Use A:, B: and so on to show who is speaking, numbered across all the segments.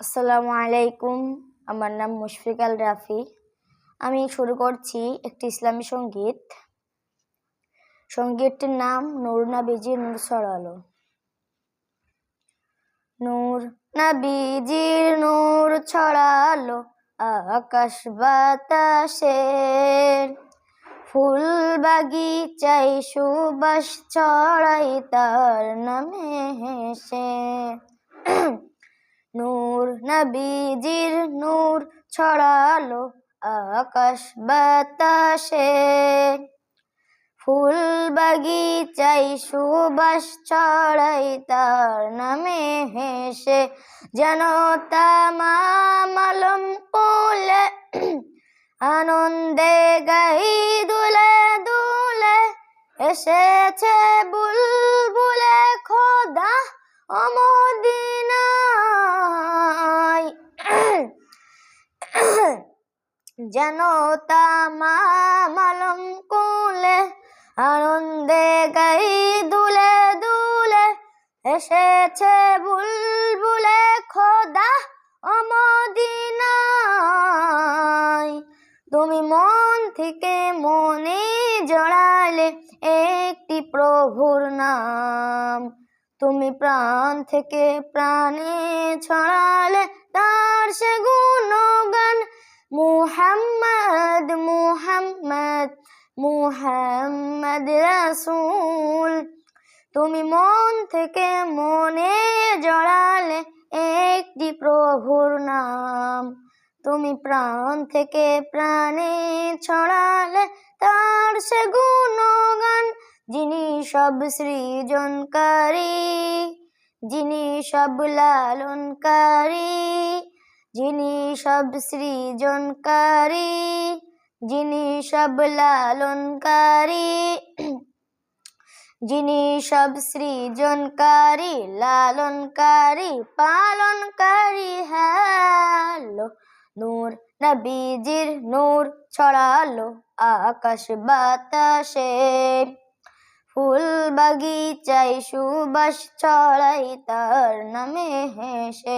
A: আসসালামু আলাইকুম। আমার নাম মুশফিক আল রাফি। আমি শুরু করছি একটি ইসলামী সংগীত। সঙ্গীতটির নাম নূর নাবিজি নূর ছড়ালো নূর নাবিজির নূর ছড়ালো আকাশ বাতাসের। ফুল বাগিচাই সুবাস ছড়াই তার নামে হেসে। নূর নবীজির নূর ছড়ালো আকাশ বাতাসে। ফুল বাগিচাই সুবাস ছড়াই তার নামে হেসে, যেন তামালম কুলে আনন্দে গাই দুলে দুলে, এসেছে বুলবুলে খোদা অমদিনায় যেন তামালম কুলে আনন্দে গাই দুলে দুলে, এসেছে বুলবুলে খোদা অমদিনায়। তুমি মন থেকে মনে জড়ালে একটি প্রভুর নাম। তুমি প্রাণ থেকে প্রাণে ছড়ালে তার সে গুণগান মুহাম্মদ মুহাম্মদ মুহাম্মদ রাসূল। তুমি মন থেকে মনে জড়ালে একটি প্রভুর নাম। তুমি প্রাণ থেকে প্রাণে ছড়ালে তার সে গুণগান, যিনি সব সৃজনকারী, যিনি সব লালনকারী। যিনি সব সৃজনকারী, যিনি সব লালনকারী, যিনি সব সৃজনকারী, লালনকারী, পালনকারী, হ্যালো, নূর নবীজির নূর ছড়ালো আকাশ বাতাসে ফুল বাগিচাই সুবাস ছড়াই তার নামে হেসে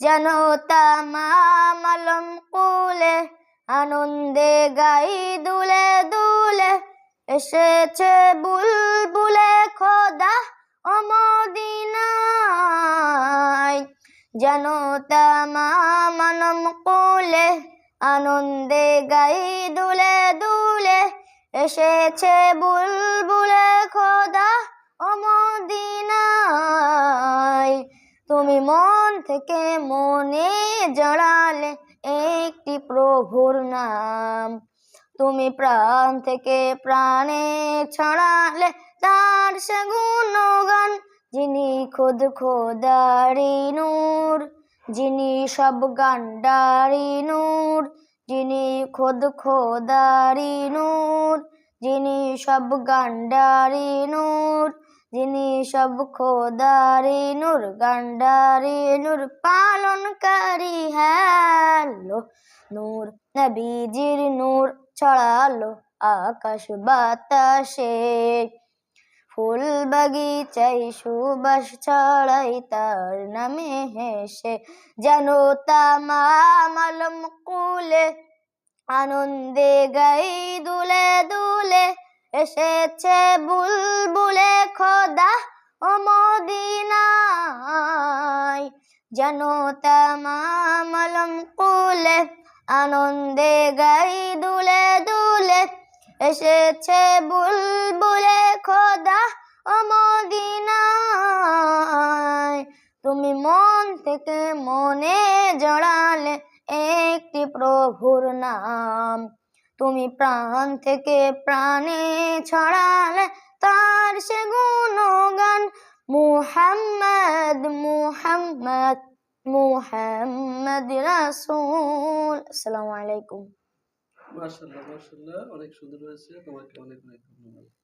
A: যেন তামালম কুলে, আনন্দে গাই দুলে দুলে, এসেছে বুলবুলে খোদা অমদিনায়। যেন তামালম কুলে, আনন্দে গাই দুলে দুলে, এসেছে বুলবুলে খোদা অমদিনায়। থেকে মনে জড়ালে একটি প্রভুর নাম। তুমি প্রাণ থেকে প্রাণে ছড়ালে তার সে গুণগান, যিনি খুদ খোদারি নূর, যিনি সব গান্ডারি নূর, যিনি খোদ খোদারি নূর, যিনি সব গান্ডারি নূর যিনি সব খোদারি নূর, গান্ডারি নূর পালনকারী, হ্যালো, নূর, নবীজির নূর ছড়ালো আকাশ বাতাসে। ফুল বাগিচাই সুবাস ছড়াই তার নামে হেসে, যেন তামালম কুলে, আনন্দে গাই দুলে দুলে এসেছে বুলবুলে খোদা অমদিনায় যেন তামালম কুলে আনন্দে গাই দুলে দুলে এসেছে বুলবুলে খোদা অমদিনায় তুমি মন থেকে মনে জড়ালে একটি প্রভুর নাম। তুমি প্রাণ থেকে প্রাণে ছড়ালে তার সে গুণগান। মুহাম্মদ মুহাম্মদ মুহাম্মদ রাসূল। আসসালামু আলাইকুম।
B: মাশাআল্লাহ মাশাআল্লাহ। অনেক সুন্দর হয়েছে। তোমাকে অনেক অনেক ধন্যবাদ।